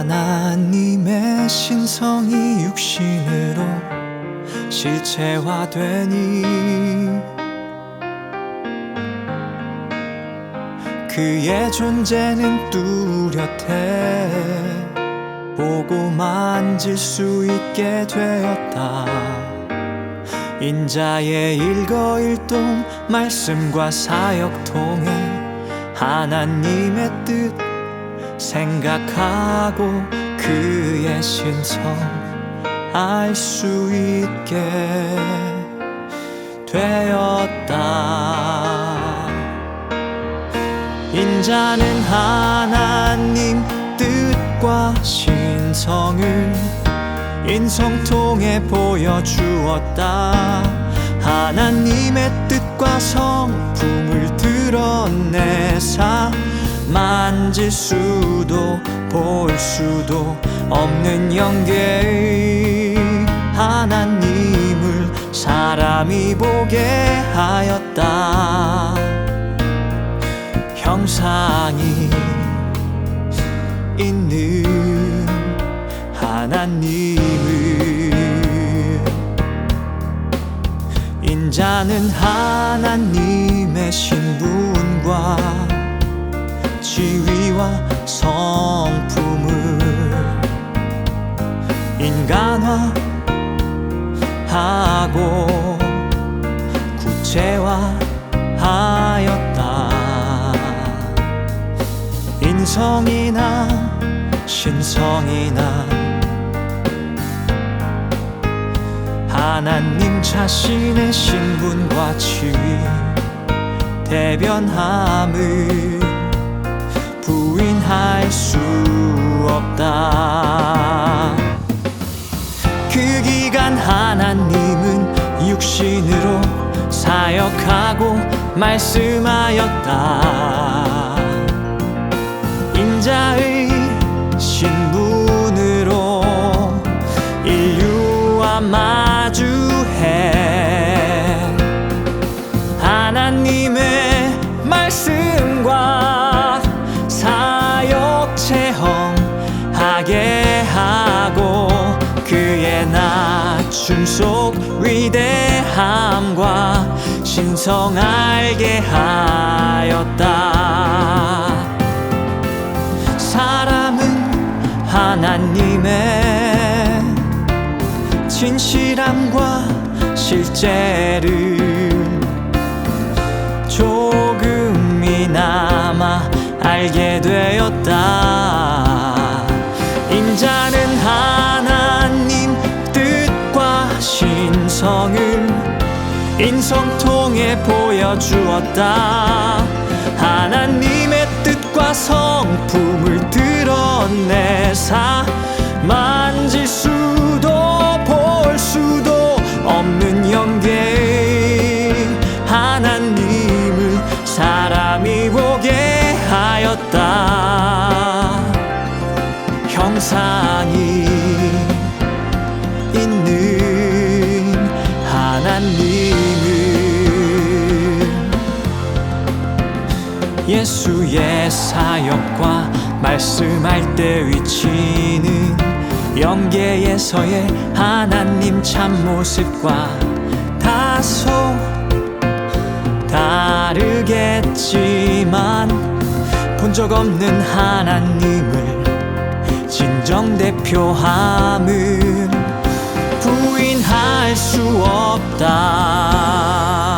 하나님의 신성이 육신으로 실체화되니 그의 존재는 뚜렷해 보고 만질 수 있게 되었다. 인자의 일거일동 말씀과 사역 통해 하나님의 뜻 생각하고 그의 신성 알 수 있게 되었다. 인자는 하나님 뜻과 신성을 인성 통해 보여주었다. 하나님의 뜻과 성품을 드러내사 만질 수도 볼 수도 없는 영계 하나님을 사람이 보게 하였다. 형상이 있는 하나님을. 인자는 하나님의 신분과 지위와 성품을 인간화하고 구체화하였다. 인성이나 신성이나 하나님 자신의 신분과 지위 대변함을 부인할 수 없다. 그 기간 하나님은 육신으로 사역하고 말씀하였다 체험하게 하고 그의 낮춤 속 위대함과 신성 알게 하였다. 사람은 하나님의 진실함과 실제를 조 보여주었다. 하나님의 뜻과 성품을 드러내사 만질 수도 볼 수도 없는 영계 하나님을 사람이 보게 하였다. 형상이 있는 하나님 예수의 사역과 말씀할 때 위치는 영계에서의 하나님 참모습과 다소 다르겠지만 본 적 없는 하나님을 진정 대표함은 부인할 수 없다